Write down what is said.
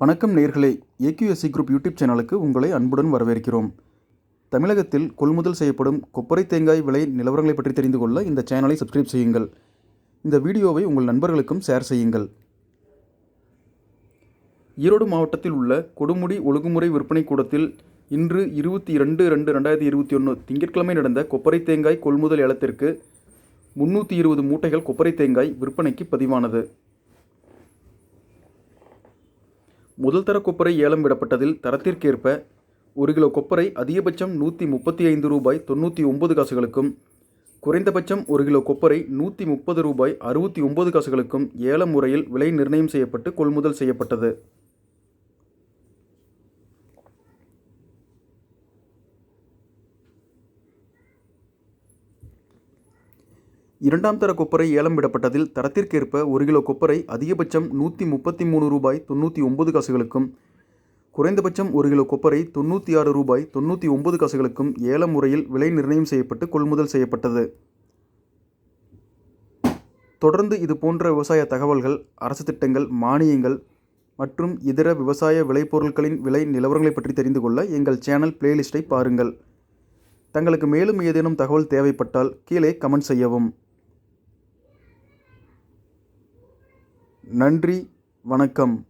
வணக்கம் நேர்களே. AQSC group YouTube சேனலுக்கு உங்களை அன்புடன் வரவேற்கிறோம். தமிழகத்தில் கொள்முதல் செய்யப்படும் கொப்பரை தேங்காய் விலை நிலவரங்களை பற்றி தெரிந்து கொள்ள இந்த சேனலை சப்ஸ்கிரைப் செய்யுங்கள். இந்த வீடியோவை உங்கள் நண்பர்களுக்கும் ஷேர் செய்யுங்கள். ஈரோடு மாவட்டத்தில் உள்ள கொடுமுடி ஒழுங்குமுறை விற்பனை கூடத்தில் இன்று இருபத்தி இரண்டு ரெண்டு ரெண்டாயிரத்தி இருபத்தி ஒன்று திங்கட்கிழமை நடந்த கொப்பரை தேங்காய் கொள்முதல் ஏலத்திற்கு முன்னூற்றி இருபது மூட்டைகள் கொப்பரை தேங்காய் விற்பனைக்கு பதிவானது. முதல் தர கொப்பரை ஏலம் விடப்பட்டதில் தரத்திற்கேற்ப ஒரு கிலோ கொப்பரை அதிகபட்சம் நூற்றி முப்பத்தி ஐந்து ரூபாய் தொண்ணூற்றி ஒன்பது காசுகளுக்கும் குறைந்தபட்சம் ஒரு கிலோ கொப்பரை நூற்றி முப்பது ரூபாய் அறுபத்தி ஒன்பது காசுகளுக்கும் ஏல முறையில் விலை நிர்ணயம் செய்யப்பட்டு கொள்முதல் செய்யப்பட்டது. இரண்டாம் தர கொப்பரை ஏலம் விடப்பட்டதில் தரத்திற்கேற்ப ஒரு கிலோ கொப்பரை அதிகபட்சம் நூற்றி முப்பத்தி மூணு ரூபாய் தொண்ணூற்றி ஒன்பது காசுகளுக்கும் குறைந்தபட்சம் ஒரு கிலோ கொப்பரை தொண்ணூற்றி ஆறு ரூபாய் தொண்ணூற்றி ஒன்பது காசுகளுக்கும் ஏல முறையில் விலை நிர்ணயம் செய்யப்பட்டு கொள்முதல் செய்யப்பட்டது. தொடர்ந்து இது போன்ற விவசாய தகவல்கள் அரசு திட்டங்கள் மானியங்கள் மற்றும் இதர விவசாய விளைபொருட்களின் விலை நிலவரங்களை பற்றி தெரிந்து கொள்ள எங்கள் சேனல் பிளேலிஸ்ட்டை பாருங்கள். தங்களுக்கு மேலும் ஏதேனும் தகவல் தேவைப்பட்டால் கீழே கமெண்ட் செய்யவும். நன்றி வணக்கம்.